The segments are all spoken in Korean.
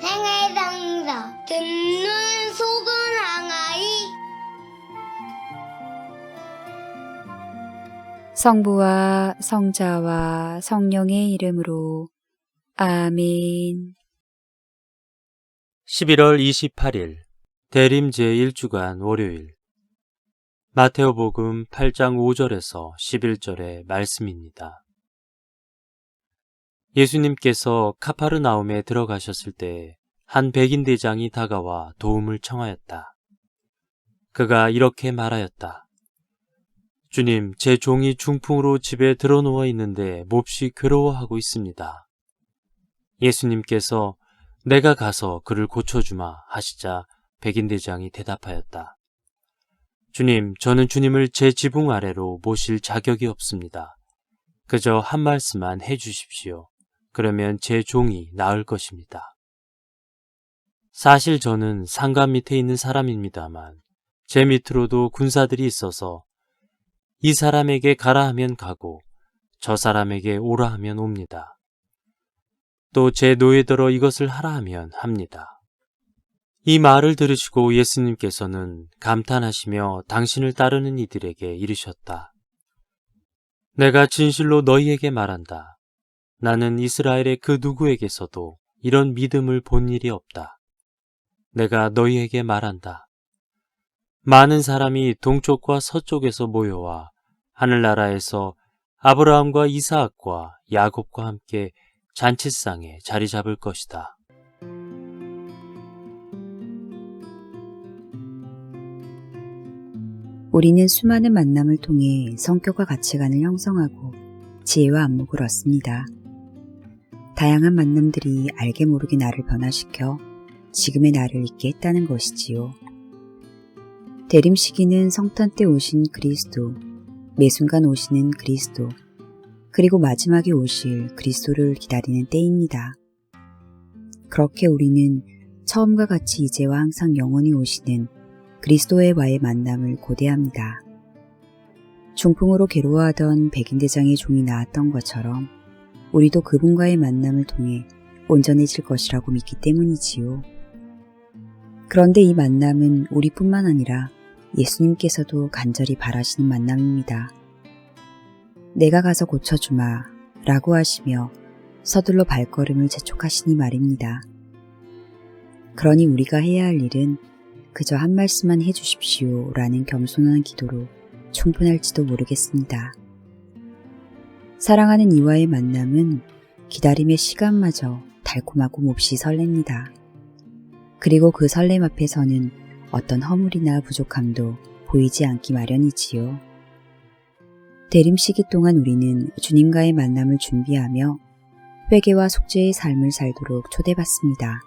생애상사 듣는 속은 항아리 성부와 성자와 성령의 이름으로 아멘. 11월 28일 대림 제1주간 월요일 마테오복음 8장 5절에서 11절의 말씀입니다. 예수님께서 카파르나움에 들어가셨을 때 한 백인 대장이 다가와 도움을 청하였다. 그가 이렇게 말하였다. 주님, 제 종이 중풍으로 집에 들어누워 있는데 몹시 괴로워하고 있습니다. 예수님께서 내가 가서 그를 고쳐주마 하시자 백인 대장이 대답하였다. 주님, 저는 주님을 제 지붕 아래로 모실 자격이 없습니다. 그저 한 말씀만 해 주십시오. 그러면 제 종이 나을 것입니다. 사실 저는 상관 밑에 있는 사람입니다만 제 밑으로도 군사들이 있어서 이 사람에게 가라 하면 가고 저 사람에게 오라 하면 옵니다. 또 제 노예들어 이것을 하라 하면 합니다. 이 말을 들으시고 예수님께서는 감탄하시며 당신을 따르는 이들에게 이르셨다. 내가 진실로 너희에게 말한다. 나는 이스라엘의 그 누구에게서도 이런 믿음을 본 일이 없다. 내가 너희에게 말한다. 많은 사람이 동쪽과 서쪽에서 모여와 하늘나라에서 아브라함과 이사학과 야곱과 함께 잔치상에 자리 잡을 것이다. 우리는 수많은 만남을 통해 성격과 가치관을 형성하고 지혜와 안목을 얻습니다. 다양한 만남들이 알게 모르게 나를 변화시켜 지금의 나를 있게 했다는 것이지요. 대림 시기는 성탄 때 오신 그리스도, 매 순간 오시는 그리스도, 그리고 마지막에 오실 그리스도를 기다리는 때입니다. 그렇게 우리는 처음과 같이 이제와 항상 영원히 오시는 그리스도의와의 만남을 고대합니다. 중풍으로 괴로워하던 백인대장의 종이 나았던 것처럼 우리도 그분과의 만남을 통해 온전해질 것이라고 믿기 때문이지요. 그런데 이 만남은 우리뿐만 아니라 예수님께서도 간절히 바라시는 만남입니다. 내가 가서 고쳐주마 라고 하시며 서둘러 발걸음을 재촉하시니 말입니다. 그러니 우리가 해야 할 일은 그저 한 말씀만 해주십시오 라는 겸손한 기도로 충분할지도 모르겠습니다. 사랑하는 이와의 만남은 기다림의 시간마저 달콤하고 몹시 설렙니다. 그리고 그 설렘 앞에서는 어떤 허물이나 부족함도 보이지 않기 마련이지요. 대림 시기 동안 우리는 주님과의 만남을 준비하며 회개와 속죄의 삶을 살도록 초대받습니다.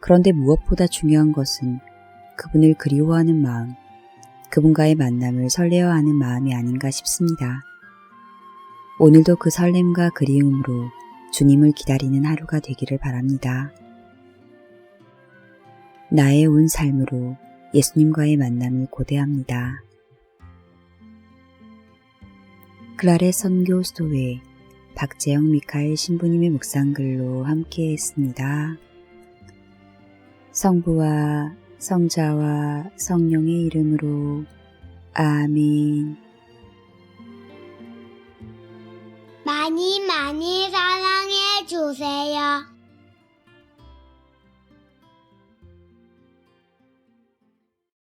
그런데 무엇보다 중요한 것은 그분을 그리워하는 마음, 그분과의 만남을 설레어하는 마음이 아닌가 싶습니다. 오늘도 그 설렘과 그리움으로 주님을 기다리는 하루가 되기를 바랍니다. 나의 온 삶으로 예수님과의 만남을 고대합니다. 클라레 선교 수도회 박재영 미카엘 신부님의 묵상글로 함께 했습니다. 성부와 성자와 성령의 이름으로 아멘. 많이 많이 사랑해 주세요.